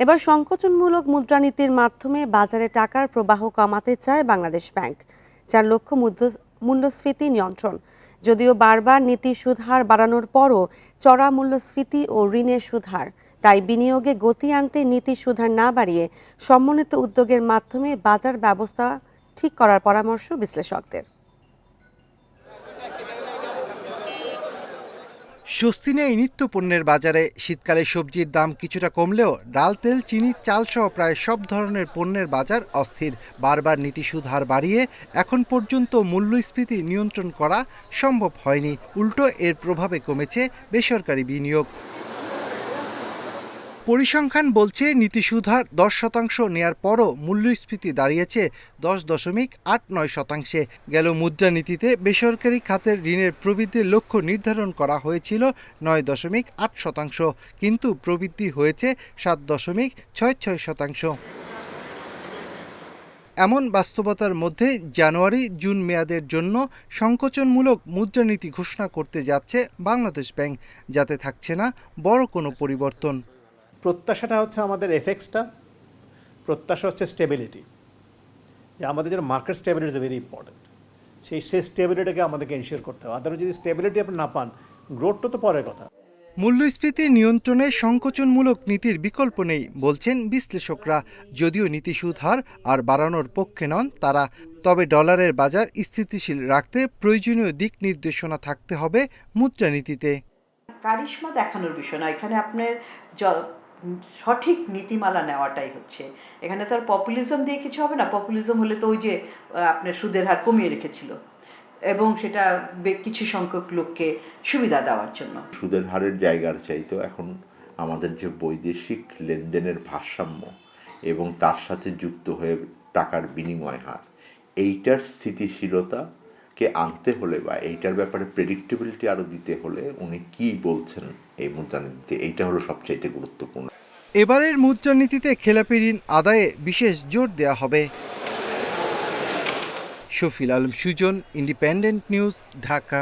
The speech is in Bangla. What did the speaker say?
এবার সংকোচনমূলক মুদ্রানীতির মাধ্যমে বাজারে টাকার প্রবাহ কমাতে চায় বাংলাদেশ ব্যাংক, যার লক্ষ্য মূল্যস্ফীতি নিয়ন্ত্রণ। যদিও বারবার নীতি সুদহার বাড়ানোর পরও চড়া মূল্যস্ফীতি ও ঋণের সুদহার তাই বিনিয়োগে গতি আনতে নীতি সুদহার না বাড়িয়ে সমন্বিত উদ্যোগের মাধ্যমে বাজার ব্যবস্থা ঠিক করার পরামর্শ বিশ্লেষকদের। স্বস্তি নেই নিত্য পণ্যের বাজারে শীতকালে সবজির দাম কিছুটা কমলেও ডাল, তেল, চিনি, চালসহ প্রায় সব ধরনের পণ্যের বাজার অস্থির। বারবার নীতি সুদ হার বাড়িয়ে এখন পর্যন্ত মূল্যস্ফীতি নিয়ন্ত্রণ করা সম্ভব হয়নি। উল্টো এর প্রভাবে কমেছে বেসরকারি বিনিয়োগ। পরিসংখ্যান বলছে নীতি সুধার দশ শতাংশ নেয়ার পরও মূল্যস্ফীতি দাঁড়িয়েছে দশ দশমিক আট নয় শতাংশে। গেল মুদ্রানীতিতে বেসরকারি খাতের ঋণের প্রবৃদ্ধির লক্ষ্য নির্ধারণ করা হয়েছিল নয় দশমিক আট শতাংশ, কিন্তু প্রবৃদ্ধি হয়েছে সাত দশমিক ছয় ছয় শতাংশ। এমন বাস্তবতার মধ্যে জানুয়ারি জুন মেয়াদের জন্য সংকোচনমূলক মুদ্রানীতি ঘোষণা করতে যাচ্ছে বাংলাদেশ ব্যাংক, যাতে থাকছে না বড় কোনো পরিবর্তন। প্রত্যাশাটা হচ্ছে আমাদের এফেক্টসটা প্রত্যাশা হচ্ছে স্টেবিলিটি যে আমাদের যেন market stability is very important সেই সেই স্টেবিলিটিকে আমাদেরকে এনশিওর করতে হবে। আদারও যদি স্টেবিলিটি আপনি না পান গ্রোথটা তো পরের কথা। মূল্যস্ফীতি নিয়ন্ত্রণে সংকোচনমূলক নীতির বিকল্প নেই বলছেন বিশ্লেষকরা। যদিও নীতি সুদ হার আর বাড়ানোর পক্ষে নন তারা তবে ডলারের বাজার স্থিতিশীল রাখতে প্রয়োজনীয় দিক নির্দেশনা থাকতে হবে মুদ্রানীতিতে। কারিশমা দেখানোর বিষয় না এখানে আপনার সঠিক নীতিমালা নেওয়াটাই হচ্ছে। এখানে তো আর পপুলিজম দিয়ে কিছু হবে না। পপুলিজম হলে তো ওই যে আপনার সুদের হার কমিয়ে রেখেছিল। এবং সেটা কিছু সংখ্যক লোককে সুবিধা দেওয়ার জন্য। সুদের হারের জায়গার চাইতো এখন আমাদের যে বৈদেশিক লেনদেনের ভারসাম্য এবং তার সাথে যুক্ত হয়ে টাকার বিনিময় হার, এইটার স্থিতিশীলতাকে আনতে হলে বা এইটার ব্যাপারে প্রেডিক্টেবিলিটি আরও দিতে হলে উনি কি বলছেন এই মুদ্রানীতিতে এইটা হলো সবচাইতে গুরুত্বপূর্ণ। এবারের মুদ্রানীতিতে খেলাপি ঋণ আদায়ে বিশেষ জোর দেয়া হবে। Shafil Alam, Sujan, independent news, Dhaka.